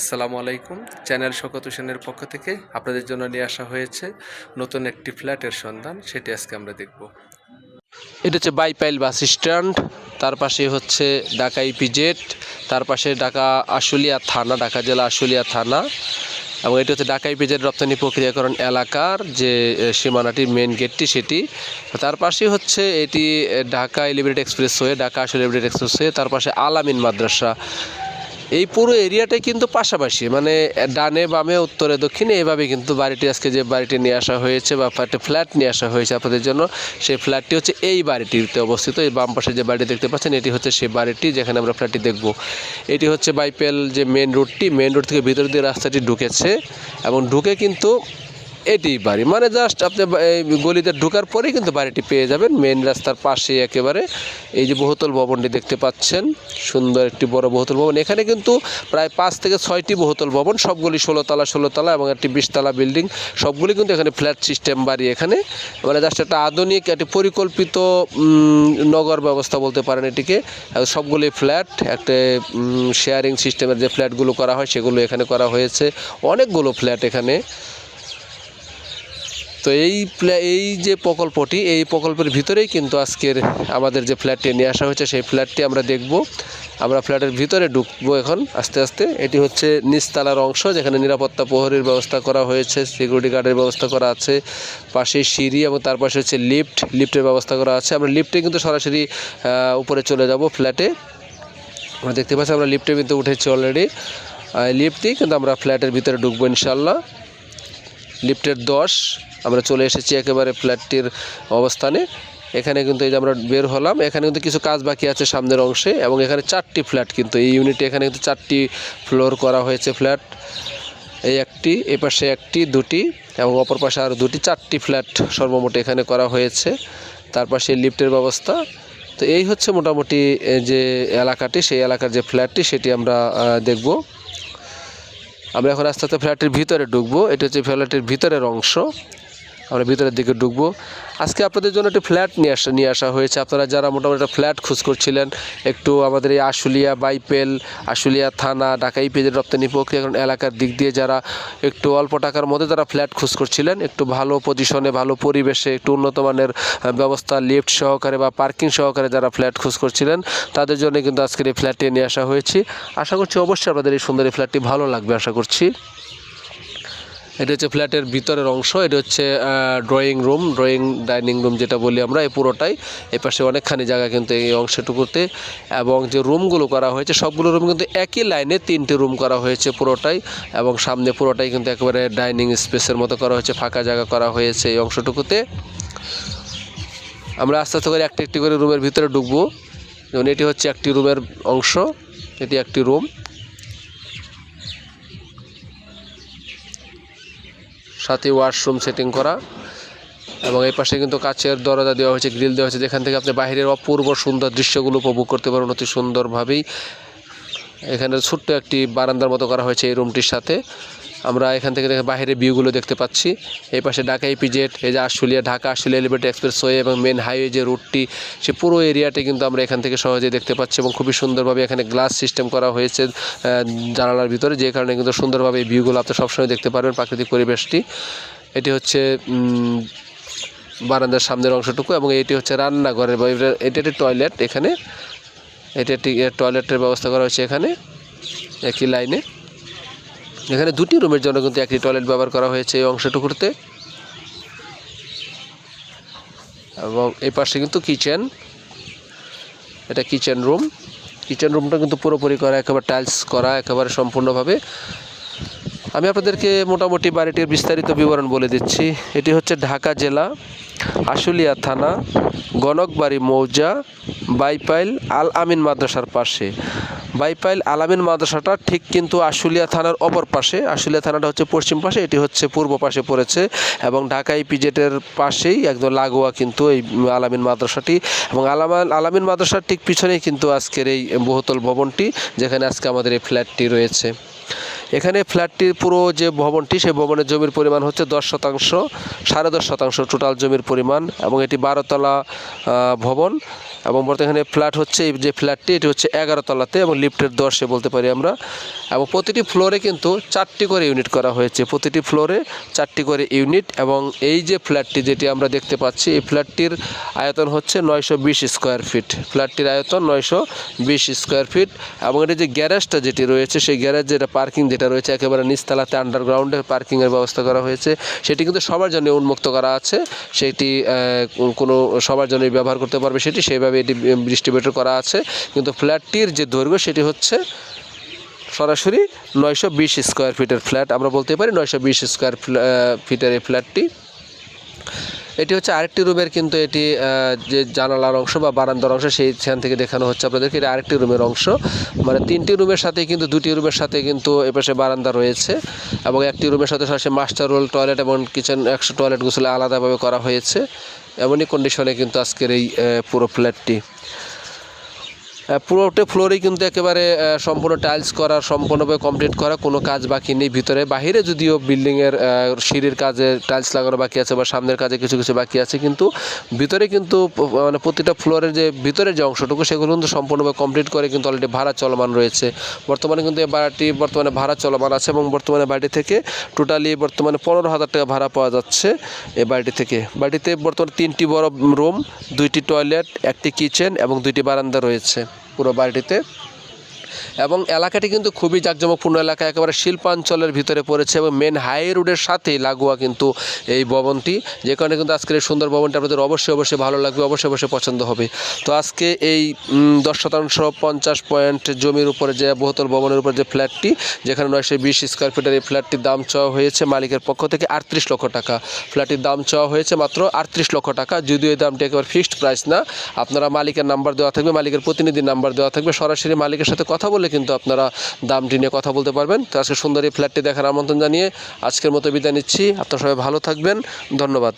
আসসালামু আলাইকুম। চ্যানেল শকত হোসেনের পক্ষ থেকে আপনাদের জন্য নিয়ে আসা হয়েছে নতুন একটি ফ্ল্যাটের সন্ধান, সেটি আজকে আমরা দেখব। এটা হচ্ছে বাইপাইল বাস স্ট্যান্ড, তার পাশে হচ্ছে ঢাকা ইপিজেড তার পাশে ঢাকা আশুলিয়া থানা, ঢাকা জেলা আশুলিয়া থানা, এবং এটি হচ্ছে ঢাকা ইপিজেড রপ্তানি প্রক্রিয়াকরণ এলাকার যে সীমানাটি মেন গেটটি সেটি। তার পাশেই হচ্ছে এটি Dhaka elevated expressway Dhaka Ashulia elevated expressway তার পাশে আলামিন মাদ্রাসা। এই পুরো এরিয়াটাই কিন্তু পাশাপাশি মানে ডানে, বামে, উত্তরে, দক্ষিণে, এভাবে কিন্তু বাড়িটি আজকে যে বাড়িটি নিয়ে আসা হয়েছে বা একটা ফ্ল্যাট নিয়ে আসা হয়েছে আপনাদের জন্য, সেই ফ্ল্যাটটি হচ্ছে এই বাড়িটিতে অবস্থিত। এই বাম পাশে যে বাড়িটি দেখতে পাচ্ছেন, এটি হচ্ছে সেই বাড়িটি যেখানে আমরা ফ্ল্যাটটি দেখব। এটি হচ্ছে বাইপেল যে মেন রোডটি মেন রোড থেকে ভিতর দিয়ে রাস্তাটি ঢুকেছে এবং ঢুকে কিন্তু এটি বাড়ি। মানে জাস্ট আপনি এই গলিতে ঢোকার পরেই কিন্তু বাড়িটি পেয়ে যাবেন। মেন রাস্তার পাশে একেবারে। এই যে বহুতল ভবনটি দেখতে পাচ্ছেন। সুন্দর একটি বড় বহুতল ভবন। এখানে কিন্তু প্রায় পাঁচ থেকে ছয়টি বহুতল ভবন। সবগুলি ষোলোতলা ষোলোতলা এবং একটি বিশতলা বিল্ডিং। সবগুলি কিন্তু এখানে ফ্ল্যাট সিস্টেম বাড়ি এখানে। মানে জাস্ট একটা আধুনিক, একটি পরিকল্পিত নগর ব্যবস্থা বলতে পারেন এটিকে। সবগুলি ফ্ল্যাট, একটা শেয়ারিং সিস্টেমের যে ফ্ল্যাটগুলো করা হয় সেগুলো এখানে করা হয়েছে। অনেকগুলো ফ্ল্যাট এখানে। তো এই এই যে প্রকল্পটি, এই প্রকল্পের ভিতরেই কিন্তু আজকের আমাদের যে ফ্ল্যাটটি নিয়ে আসা হয়েছে, সেই ফ্ল্যাটটি আমরা দেখব। আমরা ফ্ল্যাটের ভিতরে ঢুকবো এখন আস্তে আস্তে। এটি হচ্ছে নিচতলার অংশ, যেখানে নিরাপত্তা প্রহরীর ব্যবস্থা করা হয়েছে সিকিউরিটি গার্ডের ব্যবস্থা করা আছে, পাশে সিঁড়ি এবং তার পাশে হচ্ছে লিফট, লিফটের ব্যবস্থা করা আছে। আমরা লিফটে কিন্তু সরাসরি উপরে চলে যাব ফ্ল্যাটে। আমরা দেখতে পাচ্ছি, আমরা লিফটের কিন্তু উঠেছি অলরেডি লিফট দিয়ে কিন্তু আমরা ফ্ল্যাটের ভিতরে ঢুকবো ইনশাল্লাহ লিফটের দশ আমরা চলে এসেছি একেবারে ফ্ল্যাটটির অবস্থানে। এখানে কিন্তু এই যে আমরা বের হলাম, এখানে কিন্তু কিছু কাজ বাকি আছে সামনের অংশে এবং এখানে চারটি ফ্ল্যাট কিন্তু, এই ইউনিটে এখানে কিন্তু চারটি ফ্লোর করা হয়েছে ফ্ল্যাট। এই একটি, এ পাশে একটি, দুটি এবং অপর পাশে আরও দুটি, চারটি ফ্ল্যাট সর্বমোট এখানে করা হয়েছে। তার পাশে লিফটের ব্যবস্থা। তো এই হচ্ছে মোটামুটি যে এলাকাটি, সেই এলাকার যে ফ্ল্যাটটি, সেটি আমরা দেখব। আমরা এখন আস্তে আস্তে ফ্ল্যাটের ভিতরে ঢুকবো। এটা হচ্ছে ফ্ল্যাটের ভিতরের অংশ। আমরা ভিতরের দিকে ঢুকবো। আজকে আপনাদের জন্য একটি ফ্ল্যাট নিয়ে আসা নিয়ে আসা হয়েছে। আপনারা যারা মোটামুটি একটা ফ্ল্যাট খোঁজ করছিলেন, একটু আমাদের এই আশুলিয়া, বাইপেল, আশুলিয়া থানা ঢাকাই পেজের রপ্তানি প্রক্রিয়া প্রক্রিয়াকরণ এলাকার দিক দিয়ে যারা একটু অল্প টাকার মধ্যে যারা ফ্ল্যাট খোঁজ করছিলেন, একটু ভালো পজিশনে, ভালো পরিবেশে, একটু উন্নত মানের ব্যবস্থা লিফট সহকারে বা পার্কিং সহকারে যারা ফ্ল্যাট খোঁজ করছিলেন, তাদের জন্য কিন্তু আজকের এই ফ্ল্যাটটি নিয়ে আসা হয়েছে। আশা করছি অবশ্যই আপনাদের এই সুন্দর এই ফ্ল্যাটটি ভালো লাগবে, আশা করছি। এটা হচ্ছে ফ্ল্যাটের ভিতরের অংশ, এটা হচ্ছে drawing room drawing dining room যেটা বলি আমরা, এই পুরোটাই। এই পাশে অনেকখানি জায়গা কিন্তু এই অংশটুকুতে। এবং যে রুমগুলো করা হয়েছে, সবগুলো রুম কিন্তু একই লাইনে তিনটে রুম করা হয়েছে পুরোটাই। এবং সামনে পুরোটাই কিন্তু একেবারে ডাইনিং স্পেসের মতো করা হয়েছে, ফাঁকা জায়গা করা হয়েছে এই অংশটুকুতে। আমরা আস্তে আস্তে করে একটি একটি করে রুমের ভিতরে ঢুকবো। যেমন এটি হচ্ছে একটি রুমের অংশ, এটি একটি রুম সাথে ওয়াশরুম সেটিং করা এবং এই পাশে কিন্তু কাচের দরজা দেওয়া হয়েছে গ্রিল দেওয়া হয়েছে, যেখান থেকে আপনি বাইরের অপূর্ব সুন্দর দৃশ্যগুলো উপভোগ করতে পারবেন অতি সুন্দরভাবেই। এখানে ছোট্ট একটি বারান্দার মতো করা হয়েছে এই রুমটির সাথে। আমরা এখান থেকে দেখে বাইরের ভিউগুলো দেখতে পাচ্ছি। এই পাশে ঢাকা ইপিজেড এই যে আশুলিয়া, ঢাকা আশুলিয়া এলিভেটেড এক্সপ্রেসওয়ে এবং মেন হাইওয়ে যে রুটটি সে পুরো এরিয়াটি কিন্তু আমরা এখান থেকে সহজেই দেখতে পাচ্ছি এবং খুবই সুন্দরভাবে এখানে গ্লাস সিস্টেম করা হয়েছে জানালার ভিতরে, যে কারণে কিন্তু সুন্দরভাবে এই ভিউগুলো আপনি সবসময় দেখতে পারবেন প্রাকৃতিক পরিবেশটি। এটি হচ্ছে বারান্দার সামনের অংশটুকু এবং এটি হচ্ছে রান্নাঘরের এটি একটি টয়লেট এখানে। এটি একটি টয়লেটের ব্যবস্থা করা হয়েছে এখানে, একই লাইনে এখানে দুটি রুমের জন্য কিন্তু একটি টয়লেট ব্যবহার করা হয়েছে এই অংশটুকুতে। এবং এই পাশে কিন্তু কিচেন এটা কিচেন রুম কিচেন রুমটা কিন্তু পুরোপুরি করা, একেবারে টাইলস করা, একেবারে সম্পূর্ণভাবে। আমি আপনাদেরকে মোটামুটি বাড়িটির বিস্তারিত বিবরণ বলে দিচ্ছি। এটি হচ্ছে ঢাকা জেলা আশুলিয়া থানা, গণকবাড়ি মৌজা বাইপাইল আল আমিন মাদ্রাসার পাশে। বাইপাইল আল আমিন মাদ্রাসাটা ঠিক কিন্তু আশুলিয়া থানার অপর পাশে। আশুলিয়া থানাটা হচ্ছে পশ্চিম পাশে, এটি হচ্ছে পূর্ব পাশে পড়েছে এবং ঢাকা ইপিজেটের পাশেই একদম লাগোয়া কিন্তু এই আলামিন মাদ্রাসাটি। এবং আলামান আলামিন মাদ্রাসার ঠিক পিছনেই কিন্তু আজকের এই বহুতল ভবনটি, যেখানে আজকে আমাদের এই ফ্ল্যাটটি রয়েছে। এখানে ফ্ল্যাটটির পুরো যে ভবনটি, সেই ভবনের জমির পরিমাণ হচ্ছে দশ শতাংশ, সাড়ে দশ শতাংশ টোটাল জমির পরিমাণ এবং এটি বারোতলা ভবন এবং বর্তমানে ফ্ল্যাট হচ্ছে, এই যে ফ্ল্যাটটি এটি হচ্ছে এগারোতলাতে এবং লিফটের দশে বলতে পারি আমরা। এবং প্রতিটি ফ্লোরে কিন্তু চারটি করে ইউনিট করা হয়েছে। প্রতিটি ফ্লোরে চারটি করে ইউনিট এবং এই যে ফ্ল্যাটটি যেটি আমরা দেখতে পাচ্ছি, এই ফ্ল্যাটটির আয়তন হচ্ছে নয়শো বিশ স্কোয়ার ফিট। ফ্ল্যাটটির আয়তন নয়শো বিশ স্কোয়ার ফিট এবং এটি যে গ্যারেজটা যেটি রয়েছে, সেই গ্যারেজ যেটা পার্কিং যেটা রয়েছে, একেবারে নিচতলাতে আন্ডারগ্রাউন্ডে পার্কিংয়ের ব্যবস্থা করা হয়েছে। সেটি কিন্তু সবার জন্য উন্মুক্ত করা আছে। সেটি কোনো সবার জন্যই ব্যবহার করতে পারবে সেটি, সেইভাবে এটি ডিস্ট্রিবিউটর করা আছে। কিন্তু ফ্ল্যাটটির যে দৈর্ঘ্য, সেটি হচ্ছে সরাসরি নয়শো বিশ স্কোয়ার ফিটের ফ্ল্যাট আমরা বলতে পারি নয়শো বিশ স্কোয়ার ফিটের এই ফ্ল্যাটটি এটি হচ্ছে আরেকটি রুমের কিন্তু এটি যে জানালার অংশ বা বারান্দার অংশ, সেই সেখান থেকে দেখানো হচ্ছে আপনাদেরকে। এটা আরেকটি রুমের অংশ। মানে তিনটি রুমের সাথে কিন্তু, দুটি রুমের সাথে কিন্তু এপাশে বারান্দা রয়েছে এবং একটি রুমের সাথে সাথে মাস্টার রোল টয়লেট এবং কিচেন একশো টয়লেট গুছলে আলাদাভাবে করা হয়েছে। এমনই কন্ডিশনে কিন্তু আজকের এই পুরো ফ্ল্যাটটি পুরোটা ফ্লোরেই কিন্তু একেবারে সম্পূর্ণ টাইলস করা, সম্পূর্ণভাবে কমপ্লিট করা, কোনো কাজ বাকি নেই ভিতরে। বাহিরে যদিও বিল্ডিংয়ের সিঁড়ির কাজে টাইলস লাগানো বাকি আছে বা সামনের কাজে কিছু কিছু বাকি আছে, কিন্তু ভিতরে কিন্তু মানে প্রতিটা ফ্লোরের যে ভিতরের যে অংশটুকু, সেগুলো কিন্তু সম্পূর্ণভাবে কমপ্লিট করে কিন্তু অলরেডি ভাড়া চলমান রয়েছে। বর্তমানে কিন্তু এই বাড়িটি, বর্তমানে ভাড়া চলমান আছে এবং বর্তমানে বাড়িটি থেকে টোটালি বর্তমানে পনেরো হাজার টাকা ভাড়া পাওয়া যাচ্ছে এই বাড়িটি থেকে। বাড়িতে বর্তমানে তিনটি বড় রুম দুইটি টয়লেট একটি কিচেন এবং দুইটি বারান্দা রয়েছে। পুরো বাড়িটিতে এবং এলাকাটি কিন্তু খুবই জাঁকজমকপূর্ণ এলাকা, একেবারে শিল্পাঞ্চলের ভিতরে পড়েছে এবং মেন হাই রোডের সাথেই লাগোয়া কিন্তু এই ভবনটি, যে কারণে কিন্তু আজকের এই সুন্দর ভবনটি আপনাদের অবশ্যই অবশ্যই ভালো লাগবে, অবশ্যই অবশ্যই পছন্দ হবে। তো আজকে এই দশ শতাংশ পঞ্চাশ পয়েন্ট জমির উপরে যে বহুতল ভবনের উপর যে ফ্ল্যাটটি, যেখানে নয়শো বিশ স্কোয়ার ফিটের এই ফ্ল্যাটটির দাম চাওয়া হয়েছে মালিকের পক্ষ থেকে আটত্রিশ লক্ষ টাকা। ফ্ল্যাটটির দাম চাওয়া হয়েছে মাত্র আটত্রিশ লক্ষ টাকা, যদিও এই দামটি একেবারে ফিক্সড প্রাইস না। আপনারা মালিকের নাম্বার দেওয়া থাকবে, মালিকের প্রতিনিধির নাম্বার দেওয়া থাকবে, সরাসরি মালিকের সাথে কথা বলে কিন্তু আপনারা দামটি নিয়ে কথা বলতে পারবেন। তো আজকে সুন্দর এই ফ্ল্যাটটি দেখার আমন্ত্রণ জানিয়ে আজকের মতো বিদায় নিচ্ছি। আপনারা সবাই ভালো থাকবেন। ধন্যবাদ।